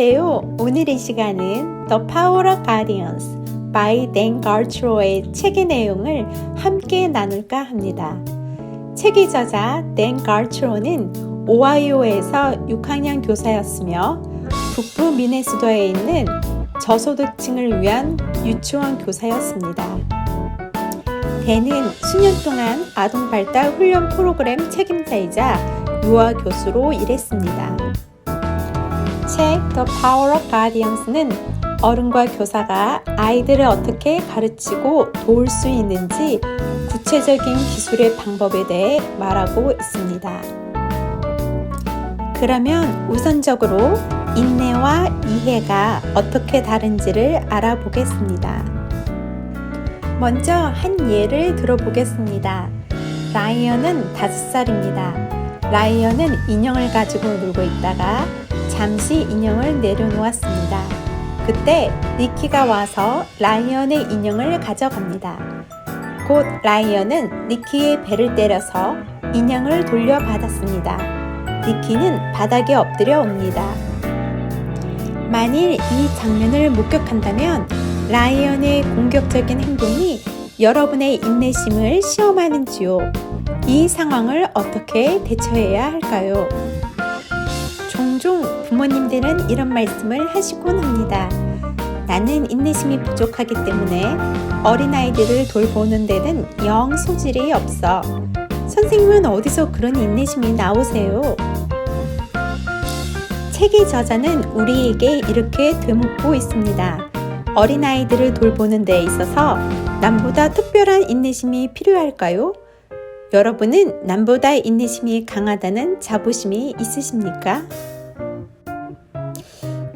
안녕하세요. 오늘 이 시간은 The Power of Guardians by Dan Gartro의 책의 내용을 함께 나눌까 합니다. 책의 저자 Dan Gartro는 오하이오에서 6학년 교사였으며 북부 미네소다에 있는 저소득층을 위한 유치원 교사였습니다. 댄은 수년 동안 아동 발달 훈련 프로그램 책임자이자 유아 교수로 일했습니다. 책 The Power of Guardians는 어른과 교사가 아이들을 어떻게 가르치고 도울 수 있는지 구체적인 기술의 방법에 대해 말하고 있습니다. 그러면 우선적으로 인내와 이해가 어떻게 다른지를 알아보겠습니다. 먼저 한 예를 들어보겠습니다. 라이언은 5살입니다. 라이언은 인형을 가지고 놀고 있다가 잠시 인형을 내려놓았습니다. 그때 니키가 와서 라이언의 인형을 가져갑니다. 곧 라이언은 니키의 배를 때려서 인형을 돌려받았습니다. 니키는 바닥에 엎드려 옵니다. 만일 이 장면을 목격한다면 라이언의 공격적인 행동이 여러분의 인내심을 시험하는 지요. 이 상황을 어떻게 대처해야 할까요? 종종 부모님들은 이런 말씀을 하시곤 합니다. 나는 인내심이 부족하기 때문에 어린아이들을 돌보는 데는 영 소질이 없어. 선생님은 어디서 그런 인내심이 나오세요? 책의 저자는 우리에게 이렇게 되묻고 있습니다. 어린아이들을 돌보는 데 있어서 남보다 특별한 인내심이 필요할까요? 여러분은 남보다 인내심이 강하다는 자부심이 있으십니까?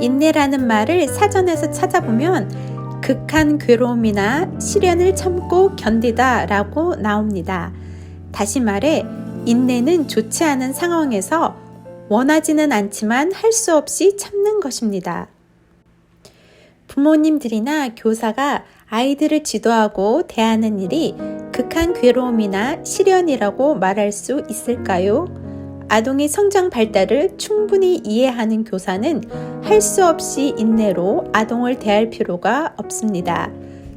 인내라는 말을 사전에서 찾아보면 극한 괴로움이나 시련을 참고 견디다 라고 나옵니다. 다시 말해, 인내는 좋지 않은 상황에서 원하지는 않지만 할 수 없이 참는 것입니다. 부모님들이나 교사가 아이들을 지도하고 대하는 일이 극한 괴로움이나 시련이라고 말할 수 있을까요? 아동의 성장 발달을 충분히 이해하는 교사는 할 수 없이 인내로 아동을 대할 필요가 없습니다.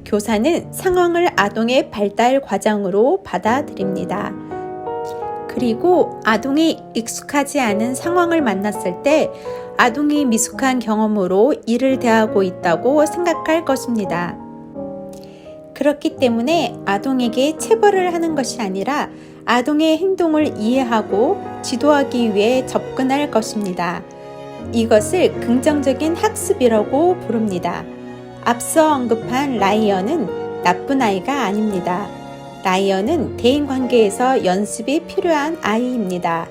교사는 상황을 아동의 발달 과정으로 받아들입니다. 그리고 아동이 익숙하지 않은 상황을 만났을 때 아동이 미숙한 경험으로 이를 대하고 있다고 생각할 것입니다. 그렇기 때문에 아동에게 체벌을 하는 것이 아니라 아동의 행동을 이해하고 지도하기 위해 접근할 것입니다. 이것을 긍정적인 학습이라고 부릅니다. 앞서 언급한 라이언은 나쁜 아이가 아닙니다. 라이언은 대인 관계에서 연습이 필요한 아이입니다.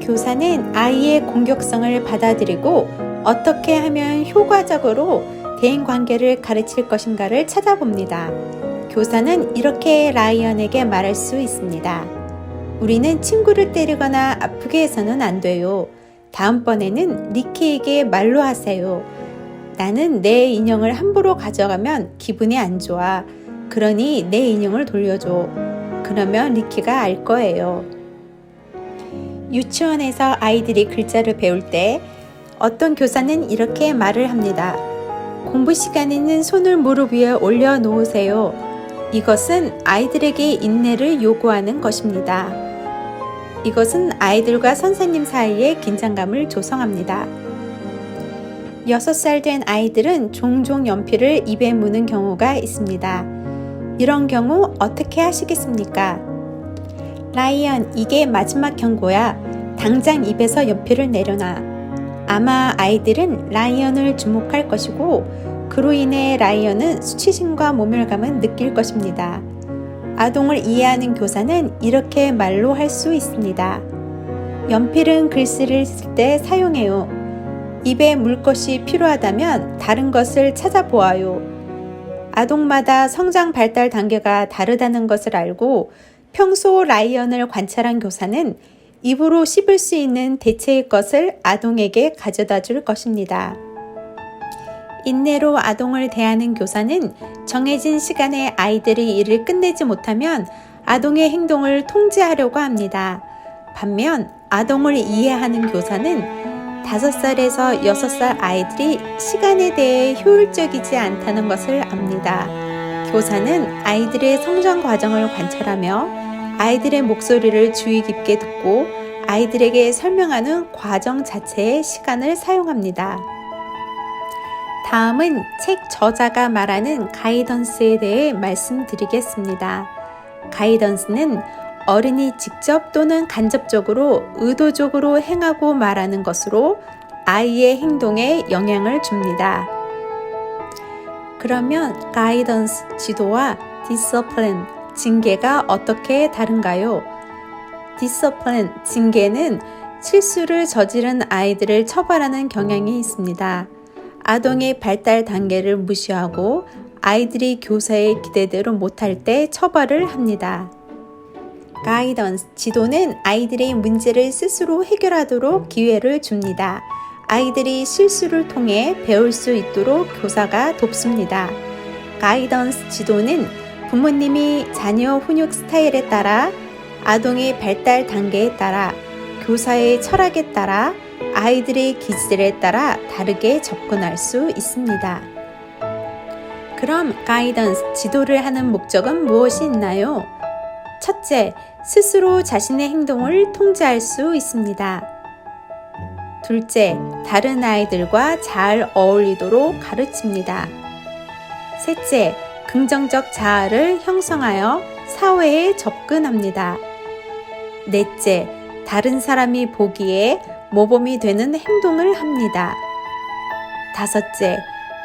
교사는 아이의 공격성을 받아들이고 어떻게 하면 효과적으로 대인 관계를 가르칠 것인가를 찾아봅니다. 교사는 이렇게 라이언에게 말할 수 있습니다. 우리는 친구를 때리거나 아프게 해서는 안 돼요. 다음번에는 리키에게 말로 하세요. 나는 내 인형을 함부로 가져가면 기분이 안 좋아. 그러니 내 인형을 돌려줘. 그러면 리키가 알 거예요. 유치원에서 아이들이 글자를 배울 때 어떤 교사는 이렇게 말을 합니다. 공부 시간에는 손을 무릎 위에 올려 놓으세요. 이것은 아이들에게 인내를 요구하는 것입니다. 이것은 아이들과 선생님 사이에 긴장감을 조성합니다. 6살 된 아이들은 종종 연필을 입에 무는 경우가 있습니다. 이런 경우 어떻게 하시겠습니까? 라이언, 이게 마지막 경고야. 당장 입에서 연필을 내려놔. 아마 아이들은 라이언을 주목할 것이고, 그로 인해 라이언은 수치심과 모멸감을 느낄 것입니다. 아동을 이해하는 교사는 이렇게 말로 할 수 있습니다. 연필은 글씨를 쓸 때 사용해요. 입에 물 것이 필요하다면 다른 것을 찾아보아요. 아동마다 성장 발달 단계가 다르다는 것을 알고 평소 라이언을 관찰한 교사는 입으로 씹을 수 있는 대체의 것을 아동에게 가져다 줄 것입니다. 인내로 아동을 대하는 교사는 정해진 시간에 아이들이 일을 끝내지 못하면 아동의 행동을 통제하려고 합니다. 반면 아동을 이해하는 교사는 5살에서 6살 아이들이 시간에 대해 효율적이지 않다는 것을 압니다. 교사는 아이들의 성장 과정을 관찰하며 아이들의 목소리를 주의 깊게 듣고 아이들에게 설명하는 과정 자체에 시간을 사용합니다. 다음은 책 저자가 말하는 가이던스에 대해 말씀드리겠습니다. 가이던스는 어른이 직접 또는 간접적으로 의도적으로 행하고 말하는 것으로 아이의 행동에 영향을 줍니다. 그러면 가이던스 지도와 디서플린 징계가 어떻게 다른가요? 디서플린 징계는 실수를 저지른 아이들을 처벌하는 경향이 있습니다. 아동의 발달 단계를 무시하고 아이들이 교사의 기대대로 못할 때 처벌을 합니다. 가이던스 지도는 아이들의 문제를 스스로 해결하도록 기회를 줍니다. 아이들이 실수를 통해 배울 수 있도록 교사가 돕습니다. 가이던스 지도는 부모님이 자녀 훈육 스타일에 따라 아동의 발달 단계에 따라 교사의 철학에 따라 아이들의 기질에 따라 다르게 접근할 수 있습니다. 그럼 가이던스 지도를 하는 목적은 무엇이 있나요? 첫째, 스스로 자신의 행동을 통제할 수 있습니다. 둘째, 다른 아이들과 잘 어울리도록 가르칩니다. 셋째, 긍정적 자아를 형성하여 사회에 접근합니다. 넷째, 다른 사람이 보기에 모범이 되는 행동을 합니다. 다섯째,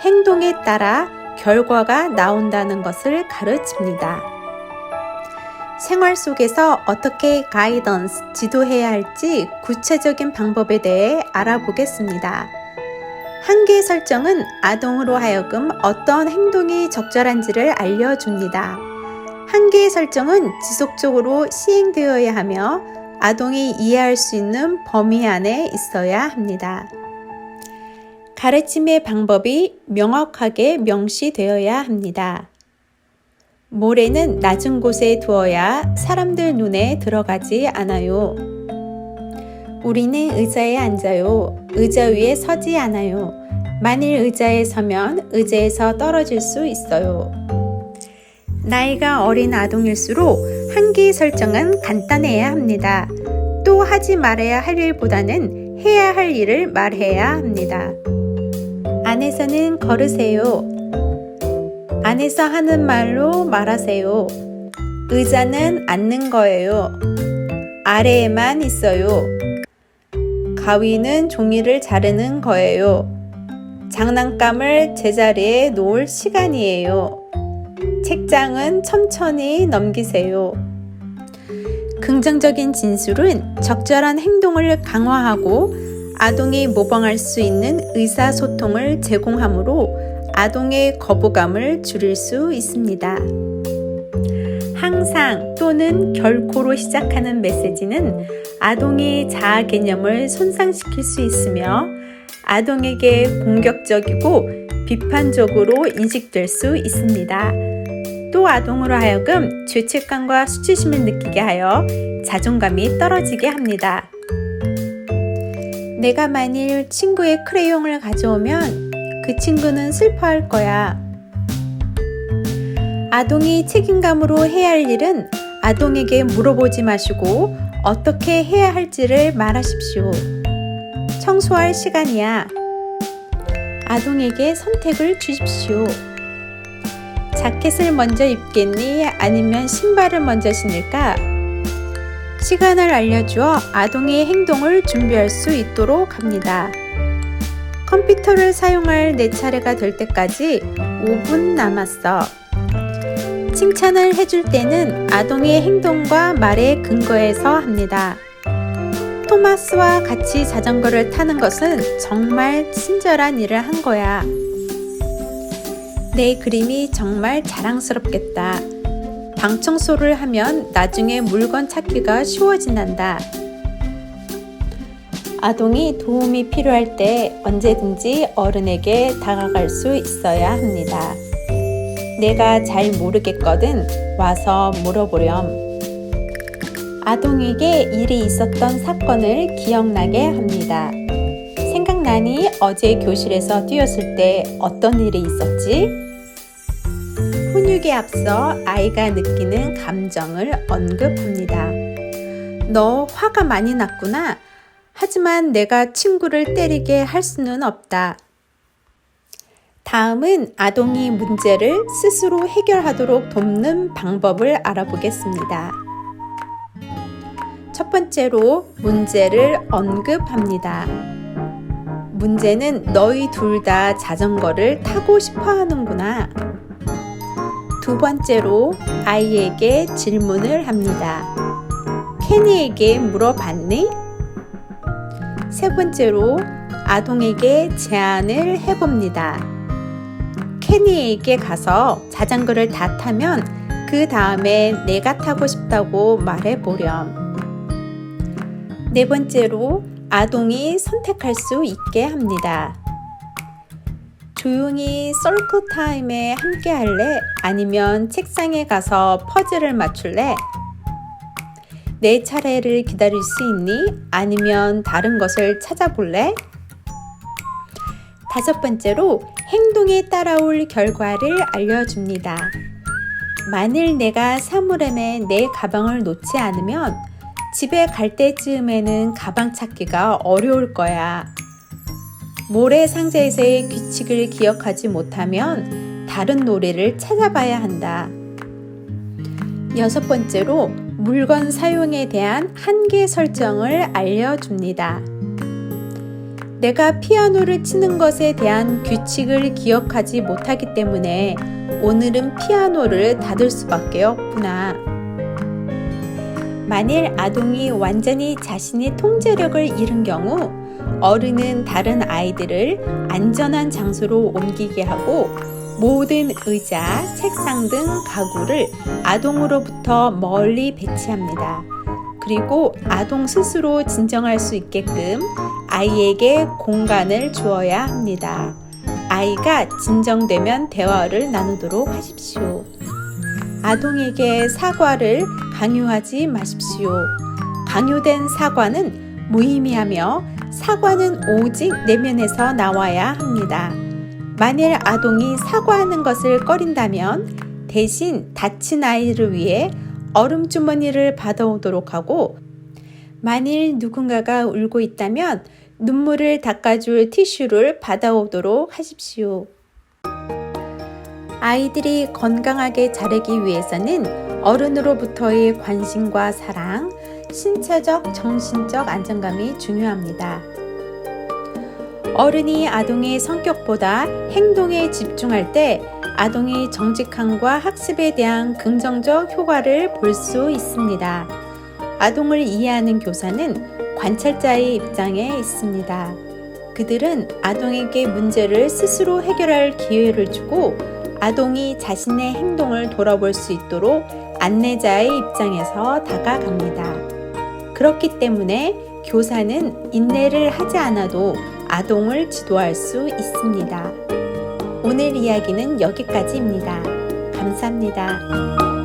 행동에 따라 결과가 나온다는 것을 가르칩니다. 생활 속에서 어떻게 가이던스 지도해야 할지 구체적인 방법에 대해 알아보겠습니다. 한계 설정은 아동으로 하여금 어떤 행동이 적절한지를 알려줍니다. 한계 설정은 지속적으로 시행되어야 하며 아동이 이해할 수 있는 범위 안에 있어야 합니다. 가르침의 방법이 명확하게 명시되어야 합니다. 모래는 낮은 곳에 두어야 사람들 눈에 들어가지 않아요. 우리는 의자에 앉아요. 의자 위에 서지 않아요. 만일 의자에 서면 의자에서 떨어질 수 있어요. 나이가 어린 아동일수록 한계 설정은 간단해야 합니다. 또 하지 말아야 할 일보다는 해야 할 일을 말해야 합니다. 안에서는 걸으세요. 안에서 하는 말로 말하세요. 의자는 앉는 거예요. 아래에만 있어요. 가위는 종이를 자르는 거예요. 장난감을 제자리에 놓을 시간이에요. 책장은 천천히 넘기세요. 긍정적인 진술은 적절한 행동을 강화하고 아동이 모방할 수 있는 의사소통을 제공하므로 아동의 거부감을 줄일 수 있습니다. 항상 또는 결코로 시작하는 메시지는 아동의 자아 개념을 손상시킬 수 있으며 아동에게 공격적이고 비판적으로 인식될 수 있습니다. 또 아동으로 하여금 죄책감과 수치심을 느끼게 하여 자존감이 떨어지게 합니다. 내가 만일 친구의 크레용을 가져오면 그 친구는 슬퍼할 거야. 아동이 책임감으로 해야 할 일은 아동에게 물어보지 마시고 어떻게 해야 할지를 말하십시오. 청소할 시간이야. 아동에게 선택을 주십시오. 자켓을 먼저 입겠니? 아니면 신발을 먼저 신을까? 시간을 알려주어 아동의 행동을 준비할 수 있도록 합니다. 컴퓨터를 사용할 내 차례가 될 때까지 5분 남았어. 칭찬을 해줄 때는 아동의 행동과 말에 근거해서 합니다. 토마스와 같이 자전거를 타는 것은 정말 친절한 일을 한 거야. 내 그림이 정말 자랑스럽겠다. 방 청소를 하면 나중에 물건 찾기가 쉬워진단다. 아동이 도움이 필요할 때 언제든지 어른에게 다가갈 수 있어야 합니다. 내가 잘 모르겠거든 와서 물어보렴. 아동에게 일이 있었던 사건을 기억나게 합니다. 나단이 어제 교실에서 뛰었을 때 어떤 일이 있었지? 훈육에 앞서 아이가 느끼는 감정을 언급합니다. 너 화가 많이 났구나. 하지만 내가 친구를 때리게 할 수는 없다. 다음은 아동이 문제를 스스로 해결하도록 돕는 방법을 알아보겠습니다. 첫 번째로 문제를 언급합니다. 문제는 너희 둘 다 자전거를 타고 싶어 하는구나. 두 번째로 아이에게 질문을 합니다. 케니에게 물어봤니? 세 번째로 아동에게 제안을 해봅니다. 케니에게 가서 자전거를 다 타면 그 다음에 내가 타고 싶다고 말해 보렴. 네 번째로 아동이 선택할 수 있게 합니다. 조용히 썰크 타임에 함께 할래? 아니면 책상에 가서 퍼즐을 맞출래? 내 차례를 기다릴 수 있니? 아니면 다른 것을 찾아볼래? 다섯 번째로 행동에 따라올 결과를 알려줍니다. 만일 내가 사물함에 내 가방을 놓지 않으면 집에 갈 때쯤에는 가방 찾기가 어려울 거야. 모래 상자에서의 규칙을 기억하지 못하면 다른 노래를 찾아봐야 한다. 여섯 번째로 물건 사용에 대한 한계 설정을 알려줍니다. 내가 피아노를 치는 것에 대한 규칙을 기억하지 못하기 때문에 오늘은 피아노를 닫을 수밖에 없구나. 만일 아동이 완전히 자신의 통제력을 잃은 경우 어른은 다른 아이들을 안전한 장소로 옮기게 하고 모든 의자, 책상 등 가구를 아동으로부터 멀리 배치합니다. 그리고 아동 스스로 진정할 수 있게끔 아이에게 공간을 주어야 합니다. 아이가 진정되면 대화를 나누도록 하십시오. 아동에게 사과를 강요하지 마십시오. 강요된 사과는 무의미하며 사과는 오직 내면에서 나와야 합니다. 만일 아동이 사과하는 것을 꺼린다면 대신 다친 아이를 위해 얼음 주머니를 받아오도록 하고 만일 누군가가 울고 있다면 눈물을 닦아줄 티슈를 받아오도록 하십시오. 아이들이 건강하게 자라기 위해서는 어른으로부터의 관심과 사랑, 신체적, 정신적 안정감이 중요합니다. 어른이 아동의 성격보다 행동에 집중할 때 아동의 정직함과 학습에 대한 긍정적 효과를 볼 수 있습니다. 아동을 이해하는 교사는 관찰자의 입장에 있습니다. 그들은 아동에게 문제를 스스로 해결할 기회를 주고 아동이 자신의 행동을 돌아볼 수 있도록 안내자의 입장에서 다가갑니다. 그렇기 때문에 교사는 인내를 하지 않아도 아동을 지도할 수 있습니다. 오늘 이야기는 여기까지입니다. 감사합니다.